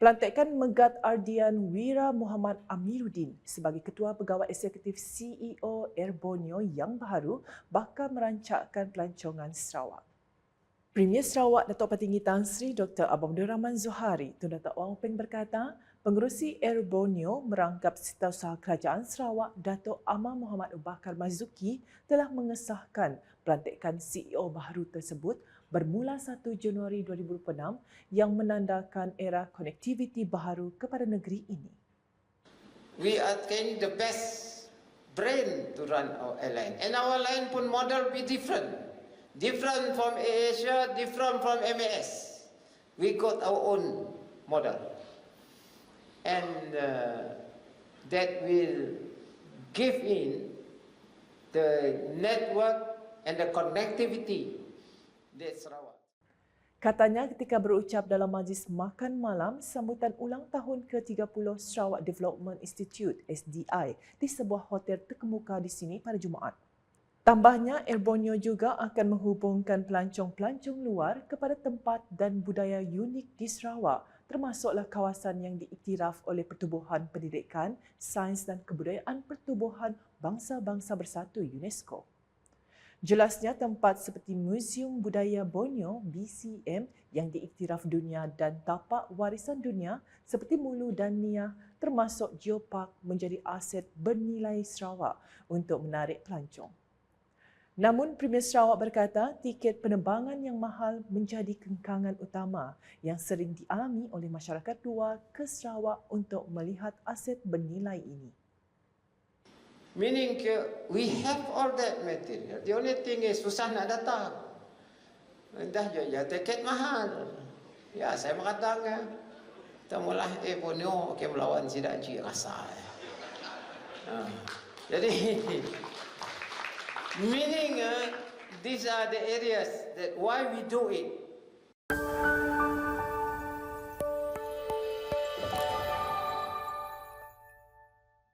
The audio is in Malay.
Pelantikan Megat Ardian Wira Muhammad Amiruddin sebagai Ketua Pegawai Eksekutif CEO Air Borneo yang baru bakal merancangkan pelancongan Sarawak. Premier Sarawak Datuk Petinggi Tan Sri Dr. Abang Rahman Zuhari Tun Datuk Wang Peng berkata, pengerusi Air Borneo merangkap Setiausaha Kerajaan Sarawak Datuk Amar Muhammad Bakar Mazuki telah mengesahkan pelantikan CEO baru tersebut bermula 1 Januari 2026 yang menandakan era konektiviti baharu kepada negeri ini. We are getting the best brain to run our airline. And our airline pun model be different. Different from AirAsia, different from MAS. We got our own model. And uh, that will give in the network and the connectivity that Sarawak. Katanya ketika berucap dalam majlis makan malam sambutan ulang tahun ke-30 Sarawak Development Institute SDI di sebuah hotel terkemuka di sini pada Jumaat. Tambahnya, Air juga akan menghubungkan pelancong-pelancong luar kepada tempat dan budaya unik di Sarawak termasuklah kawasan yang diiktiraf oleh Pertubuhan Pendidikan, Sains dan Kebudayaan Pertubuhan Bangsa-Bangsa Bersatu UNESCO. Jelasnya tempat seperti Museum Budaya Borneo BCM yang diiktiraf dunia dan tapak warisan dunia seperti Mulu dan Nia termasuk Geopark menjadi aset bernilai Sarawak untuk menarik pelancong. Namun Premier Sarawak berkata tiket penerbangan yang mahal menjadi kengkangan utama yang sering dialami oleh masyarakat luar ke Sarawak untuk melihat aset bernilai ini. Meaning we have all that material. The only thing is susah nak datang. Dah je, ya tiket mahal. Ya, saya mengatakan, kita mula eh Borneo okay, melawan si Daji rasa. Ha. Jadi, meaning uh, these are the areas that why we do it.